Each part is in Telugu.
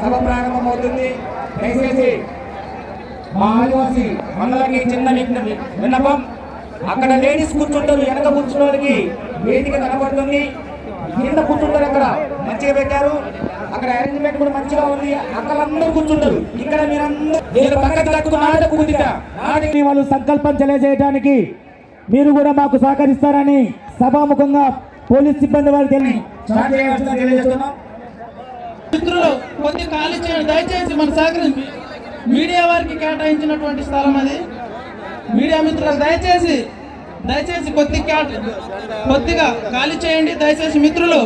సభ ప్రారంభమవుతుంది దయచేసి మా ఆదివాసి మండలానికి చిన్న విన్నపం. అక్కడ లేడీస్ కూర్చుంటారు వెనక కూర్చున్నోడికి వేదిక కనబడుతుంది. కింద కూర్చుంటారు అక్కడ మంచిగా పెట్టారు. అక్కడ అరేంజ్మెంట్ కూడా మంచిగా ఉంది. అక్కడ అందరూ కూర్చుంటారు. ఇక్కడ మీరందరూ నేను పక్కకు తక్కువ నాటకు కుదిట వాళ్ళు సంకల్పం తెలియజేయడానికి మీరు కూడా మాకు సహకరిస్తారని సభాముఖంగా పోలీస్ సిబ్బంది వారు తెలియ తెలియజేస్తున్నాం. కొద్ది ఖాళీ చేయండి దయచేసి మన సహకరి మీడియా వారికి కేటాయించినటువంటి స్థలం అది. మీడియా మిత్రులు దయచేసి దయచేసి కొద్ది కేట కొద్దిగా ఖాళీ చేయండి. దయచేసి మిత్రులు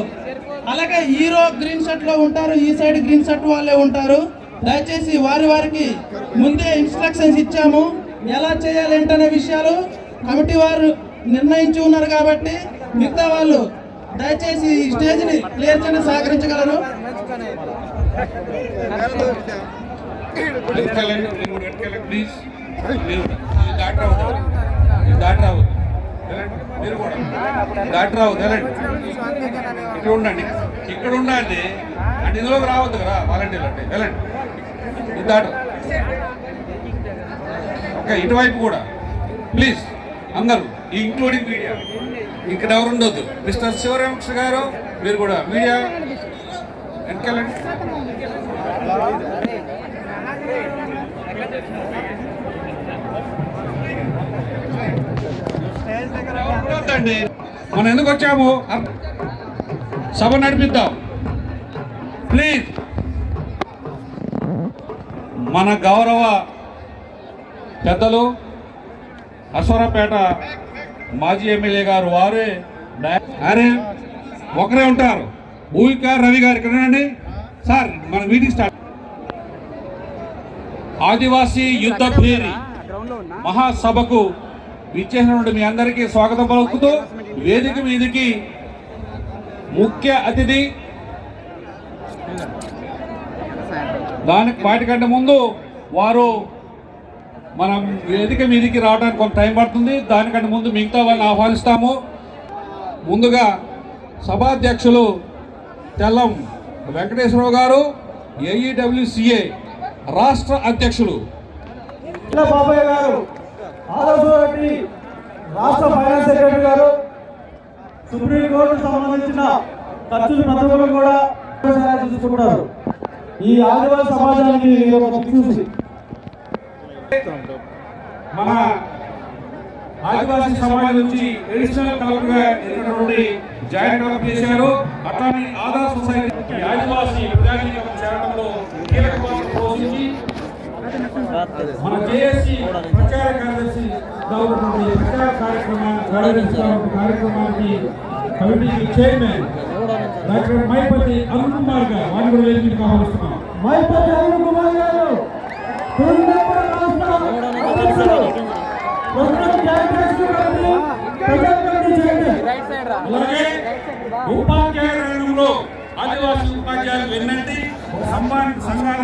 అలాగే హీరో గ్రీన్ షర్ట్లో ఉంటారు ఈ సైడ్ గ్రీన్ షర్ట్ వాళ్ళే ఉంటారు. దయచేసి వారి వారికి ముందే ఇన్స్ట్రక్షన్స్ ఇచ్చాము. ఎలా చేయాలి ఏంటనే విషయాలు కమిటీ వారు నిర్ణయించి ఉన్నారు కాబట్టి మిగతా వాళ్ళు దయచేసి ఈ స్టేజ్ క్లియర్ చేయడం సహకరించగలరు. వెనకాలండి ప్లీజ్ మీరు కూడా. ఇది దాటి రావద్దు ఇది దాటి రావద్దు మీరు కూడా దాటి రావద్దు వెళ్ళండి ఇక్కడ ఉండండి ఇక్కడ ఉండండి అంటే ఇందులోకి రావద్దు కదా వాలంటీర్లు అంటే వెళ్ళండి ఇది దాటు ఓకే ఇటువైపు కూడా ప్లీజ్ అందరూ ఇంక్లూడింగ్ మీడియా ఇక్కడ ఎవరు ఉండొద్దు మిస్టర్ శివరామకృష్ణ గారు మీరు కూడా మీడియా వెనకెళ్ళండి మనం ఎందుకు వచ్చాము? సభ నడిపిద్దాం. ప్లీజ్ మన గౌరవ పెద్దలు అశ్వరపేట మాజీ ఎమ్మెల్యే గారు వారే అరే ఒకరే ఉంటారు. భూమిక రవి గారు ఇక్కడ. సార్ మన మీటింగ్ స్టార్ట్. ఆదివాసీ యుద్ధ భేరి మహాసభకు విచ్చేసినటువంటి మీ అందరికీ స్వాగతం పలుకుతూ వేదిక మీదకి ముఖ్య అతిథి దానికి వాటికంటే ముందు వారు మనం వేదిక మీదకి రావడానికి కొంత టైం పడుతుంది. దానికంటే ముందు మిగతా వాళ్ళని ఆహ్వానిస్తాము. ముందుగా సభాధ్యక్షులు తెల్లం వెంకటేశ్వరరావు గారు ఏఈడబ్ల్యూసిఏ రాష్ట్ర అధ్యక్షులు ఇలా బాబాయ్ గారు రాష్ట్ర ఫైనాన్స్ సెక్రటరీ గారు సుప్రీంకోర్టు సంబంధించిన ఖర్చులు పథకాలు కూడా చూసుకుంటారు ఈ ఆదివాసీ సమాజానికి. మన ఆదివాసీ సమాజం నుంచి అడిషనల్ కలెక్టర్గా ఎన్నికటువంటి జాయింట్ కలెక్టర్ చేశారు. అట్లానే ఆధార్ సొసైటీ ఆదివాసీ ప్రజానీకం చేరడంలో కీలక పాత్ర పోషించి మన జేఏసీ ప్రచార కార్యదర్శి ప్రచార కార్యక్రమాన్ని కార్యక్రమానికి committee chairman doctor Maipati Arun Kumar garu. వారిని కూడా వేదికకు ఆహ్వానిస్తున్నాం. మైపతి అరుణ్ కుమార్ గారు తొలినప్పుడు రాష్ట్ర అధ్యక్షులు. ప్రస్తుతం joint executive committee, present committee chairman. అలాగే ఉపాధ్యాయ రంగంలో ఆదివాసీ ఉపాధ్యాయులు ఎన్నంటి సంఘానికి సంఘాల